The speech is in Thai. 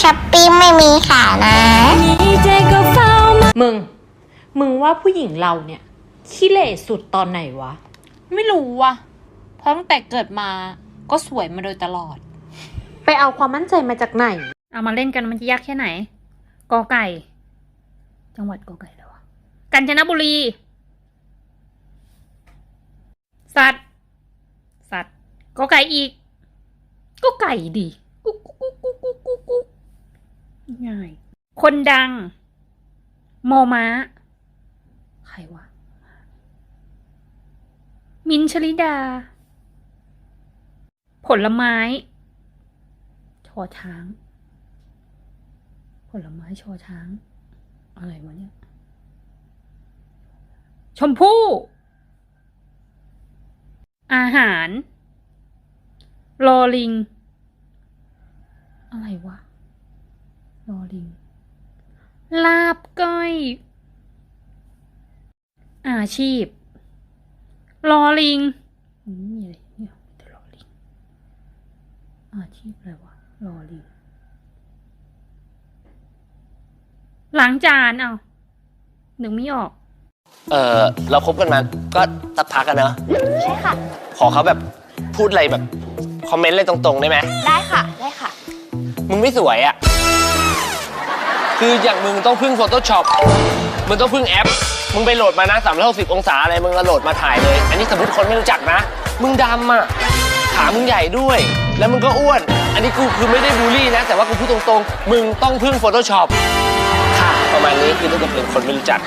ช้อปปี้ไม่มีขายนะ มึง มึงว่าผู้หญิงเราเนี่ยขี้เหร่สุดตอนไหนวะ ไม่รู้ว่ะ เพราะตั้งแต่เกิดมาก็สวยมาโดยตลอด ไปเอาความมั่นใจมาจากไหน เอามาเล่นกันมันจะยากแค่ไหน กอไก่ จังหวัดกอไก่แล้ววะกาญจนบุรี สัตว์ สัตว์ กอไก่อีก ก็ไก่ดิกุ๊กกุ๊กกุ๊กกุ๊กกุ๊กกุ๊ก ง่าย คนดัง โมม้าใครวะ มินชลิดา ผลไม้ชอช้าง ผลไม้ชอช้าง อะไรวะเนี่ย ชมพู่ อาหาร ลอลิง อะไรวะ ลอลิง ลาบก้อย อาชีพ ลอลิงอืมมีอะไรเนี่ยมีแต่ลอลิง อาชีพอะไรวะ ลอลิงล้างจานเอานึกไม่ออก เออเราคบกันมาก็สักพักกันเนอะใช่ค่ะ ขอเขาแบบพูดอะไรแบบ คอมเมนต์อะไรตรงๆ ได้ไหมได้ค่ะ ได้ค่ะ มึงไม่สวยอะ คืออย่างมึงต้องพึ่ง Photoshop มึงต้องพึ่งแอป มึงไปโหลดมานะ360องศาอะไร มึงก็โหลดมาถ่ายเลย อันนี้สมมติคนไม่รู้จักนะ มึงดำอะขามึงใหญ่ด้วย แล้วมึงก็อ้วน อันนี้กูคือไม่ได้บูลลี่นะ แต่ว่ากูพูดตรงๆ มึงต้องพึ่ง Photoshop ค่ะ ประมาณนี้คือถ้าเกิดเป็นคนไม่รู้จัก